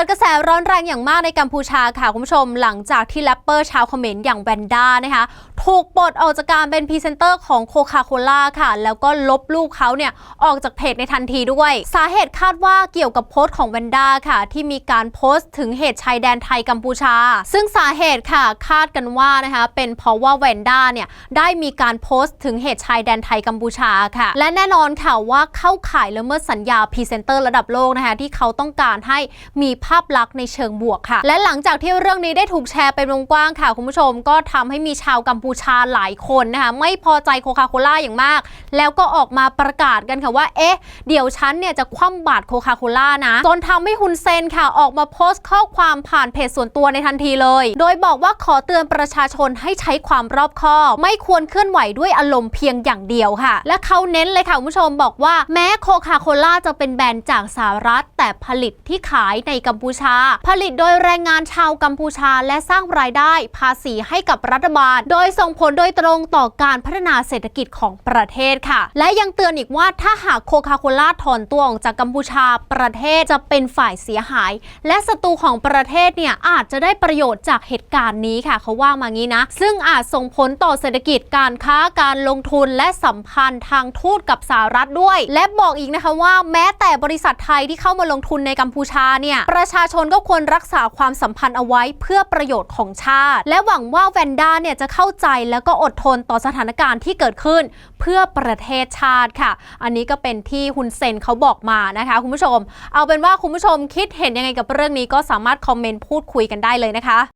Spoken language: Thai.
กิดกระแสร้อนแรงอย่างมากในกัมพูชาค่ะคุณผู้ชม หลังจากที่แรปเปอร์ชาวเขมรอย่างแวนด้านะคะถูกปลดออกจากการเป็นพรีเซนเตอร์ของโคคาโคล่าค่ะ แล้วก็ลบรูปเขาเนี่ยออกจากเพจในทันทีด้วย สาเหตุคาดว่าเกี่ยวกับโพสต์ของแวนด้าค่ะ ที่มีการโพสต์ถึงเหตุชายแดนไทยกัมพูชา ซึ่งสาเหตุค่ะคาดกันว่านะคะเป็นเพราะว่าแวนด้าเนี่ยได้มีการโพสต์ถึงเหตุชายแดนไทยกัมพูชาค่ะ และแน่นอนค่ะว่าเข้าข่ายละเมิดสัญญาพรีเซนเตอร์ระดับโลกนะคะที่เขาต้องการให้มีภาพลักษณ์ในเชิงบวกค่ะ และหลังจากที่เรื่องนี้ได้ถูกแชร์เป็นวงกว้างค่ะคุณผู้ชม ก็ทำให้มีชาวกัมพูชาหลายคนนะคะไม่พอใจโคคาโคล่าอย่างมาก แล้วก็ออกมาประกาศกันค่ะว่า เอ๊ะ เดี๋ยวฉันเนี่ยจะคว่ำบาตรโคคาโคล่านะ จนทำให้ฮุนเซนค่ะออกมาโพสต์ข้อความผ่านเพจส่วนตัวในทันทีเลย โดยบอกว่าขอเตือนประชาชนให้ใช้ความรอบคอบไม่ควรเคลื่อนไหวด้วยอารมณ์เพียงอย่างเดียวค่ะ และเขาเน้นเลยค่ะคุณผู้ชมบอกว่าแม้โคคาโคล่าจะเป็นแบรนด์จากสหรัฐ แต่ผลิตที่ขายในกัมพูชา ผลิตโดยแรงงานชาวกัมพูชาและสร้างรายได้ภาษีให้กับรัฐบาล โดยส่งผลโดยตรงต่อการพัฒนาเศรษฐกิจของประเทศค่ะ และยังเตือนอีกว่าถ้าหากโคคาโคล่าถอนตัวออกจากกัมพูชาประเทศจะเป็นฝ่ายเสียหาย และศัตรูของประเทศเนี่ยอาจจะได้ประโยชน์จากเหตุการณ์นี้ค่ะเขาว่ามางี้นะ ซึ่งอาจส่งผลต่อเศรษฐกิจการค้าการลงทุนและสัมพันธ์ทางทูตกับสหรัฐด้วย และบอกอีกนะคะว่าแม้แต่บริษัทไทยที่เข้ามาลงทุนในกัมพูชาเนี่ยประชาชนก็ควรรักษาความสัมพันธ์เอาไว้เพื่อประโยชน์ของชาติ และหวังว่าแวนด้าเนี่ยจะเข้าใจใจแล้วก็อดทนต่อสถานการณ์ที่เกิดขึ้นเพื่อประเทศชาติค่ะ อันนี้ก็เป็นที่ฮุนเซนเขาบอกมานะคะคุณผู้ชม เอาเป็นว่าคุณผู้ชมคิดเห็นยังไงกับเรื่องนี้ก็สามารถคอมเมนต์พูดคุยกันได้เลยนะคะ